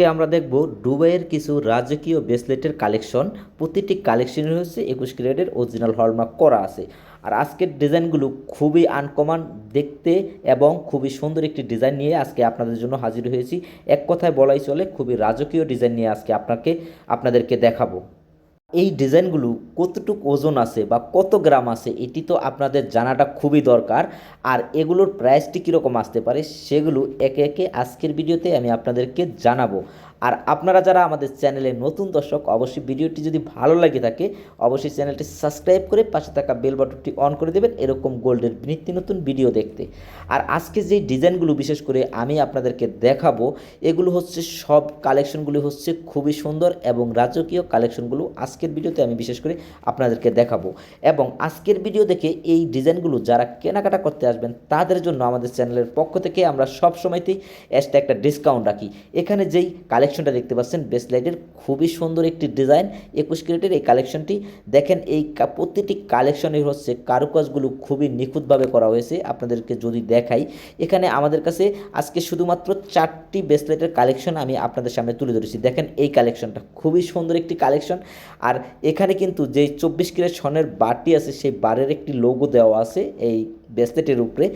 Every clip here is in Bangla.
আজকে আমরা দেখব দুবাইয়ের কিছু রাজকীয় ব্রেসলেটের কালেকশন। প্রতিটি কালেকশন হচ্ছে একুশ ক্যারেটের অরিজিনাল হলমার্ক করা আছে। আর আজকের ডিজাইনগুলো খুবই আনকমন দেখতে এবং খুবই সুন্দর একটি ডিজাইন নিয়ে আজকে আপনাদের জন্য হাজির হয়েছি। এক কথায় বলাই চলে, খুবই রাজকীয় ডিজাইন নিয়ে আজকে আপনাকে, আপনাদেরকে দেখাবো। এই ডিজাইনগুলো কতটুকু ওজন আছে বা কত গ্রাম আছে এটি তো আপনাদের জানাটা খুবই দরকার। আর এগুলোর প্রাইসটি কীরকম আসতে পারে সেগুলো একে একে আজকের ভিডিওতে আমি আপনাদেরকে জানাব। আর আপনারা যারা আমাদের চ্যানেলে নতুন দর্শক, অবশ্যই ভিডিওটি যদি ভালো লাগে থাকে, অবশ্যই চ্যানেলটি সাবস্ক্রাইব করে পাশে থাকা বেল বাটনটি অন করে দেবেন, এরকম গোল্ডের নিত্য নতুন ভিডিও দেখতে। আর আজকে যে ডিজাইনগুলো বিশেষ করে আমি আপনাদেরকে দেখাবো, এগুলো হচ্ছে সব কালেকশনগুলি হচ্ছে খুবই সুন্দর এবং রাজকীয় কালেকশনগুলো আজকের ভিডিওতে আমি বিশেষ করে আপনাদেরকে দেখাবো। এবং আজকের ভিডিও দেখে এই ডিজাইনগুলো যারা কেনাকাটা করতে আসবেন, তাদের জন্য আমাদের চ্যানেলের পক্ষ থেকে আমরা সব সময়তেই একটা ডিসকাউন্ট রাখি। এখানে যেই কালেকশনটা দেখতে পাচ্ছেন। বেসলাইটের খুবই সুন্দর একটি ডিজাইন একুশ ক্যারেটের এই কালেকশনটি দেখেন, এই প্রতিটি কালেকশনের হচ্ছে কারুকাজগুলো খুবই নিখুঁতভাবে করা হয়েছে। আপনাদেরকে যদি দেখাই, এখানে আমাদের কাছে আজকে শুধুমাত্র চারটি বেসলেটের কালেকশন আমি আপনাদের সামনে তুলে ধরেছি। দেখেন, এই কালেকশনটা খুবই সুন্দর একটি কালেকশন আর এখানে কিন্তু যে চব্বিশ ক্যারেট স্বর্ণের বারটি আছে, সেই বারের একটি লোগো দেওয়া আছে। এই ব্রেসলেটের উপরে।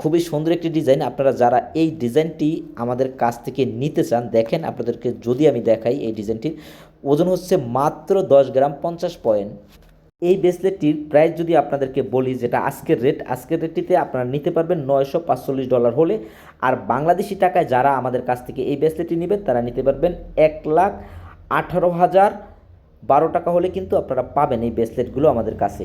খুবই সুন্দর একটি ডিজাইন। আপনারা যারা এই ডিজাইনটি আমাদের কাছ থেকে নিতে চান, দেখেন আপনাদেরকে যদি আমি দেখাই এই ডিজাইনটির, ওজন হচ্ছে মাত্র দশ গ্রাম পঞ্চাশ পয়েন্ট। এই ব্রেসলেটটির প্রাইস যদি আপনাদেরকে বলি, যেটা আজকের রেট, আজকের রেটটিতে আপনারা নিতে পারবেন নয়শো পাঁচচল্লিশ ডলার হলে। আর বাংলাদেশি টাকায় যারা আমাদের কাছ থেকে এই ব্রেসলেটটি নেবেন, তারা নিতে পারবেন এক লাখ আঠারো হাজার বারো টাকা হলে কিন্তু আপনারা পাবেন এই ব্রেসলেটগুলো আমাদের কাছে।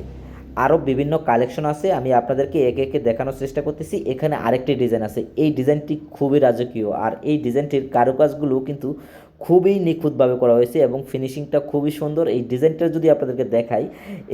আরও বিভিন্ন কালেকশন আছে, আমি আপনাদেরকে একে একে দেখানোর চেষ্টা করতেছি। এখানে আরেকটি ডিজাইন আছে। এই ডিজাইনটি খুবই রাজকীয়। আর এই ডিজাইনটির কারুকাজগুলো কিন্তু খুবই নিখুঁতভাবে করা হয়েছে এবং ফিনিশিংটা খুবই সুন্দর। এই ডিজাইনটা যদি আপনাদেরকে দেখাই,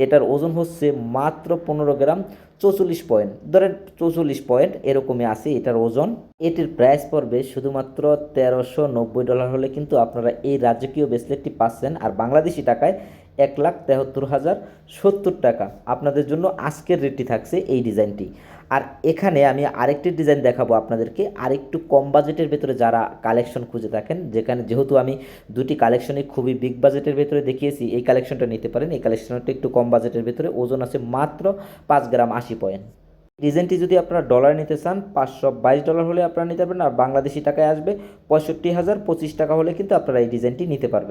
এটার ওজন হচ্ছে মাত্র পনেরো গ্রাম চৌচল্লিশ পয়েন্ট। ধরেন চৌচল্লিশ পয়েন্ট এরকমই আছে এটার ওজন। এটির প্রাইস পড়বে শুধুমাত্র তেরোশো নব্বই ডলার হলে কিন্তু আপনারা এই রাজকীয় ব্রেসলেটটি পাচ্ছেন। আর বাংলাদেশি টাকায় এক লাখ তেহাত্তর হাজার সত্তর টাকা। আপনাদের জন্য আজকের রেটটি থাকছে এই ডিজাইনটি। আর এখানে আমি আরেকটি ডিজাইন দেখাবো আপনাদেরকে। আরেকটু কম বাজেটের ভেতরে যারা কালেকশন খুঁজে থাকেন, যেখানে যেহেতু আমি দুটি কালেকশনই খুবই বিগ বাজেটের ভেতরে দেখিয়েছি, এই কালেকশনটা নিতে পারেন। এই কালেকশনটা একটু কম বাজেটের ভেতরে, ওজন আছে মাত্র পাঁচ গ্রাম আশি পয়েন্ট। ডিজাইনটি যদি আপনারা ডলার নিতে চান, পাঁচশো বাইশ ডলার হলে আপনারা নিতে পারবেন, আর বাংলাদেশি টাকায় আসবে পঁয়ষট্টি হাজার পঁচিশ টাকা হলে কিন্তু আপনারা এই ডিজাইনটি নিতে পারবেন।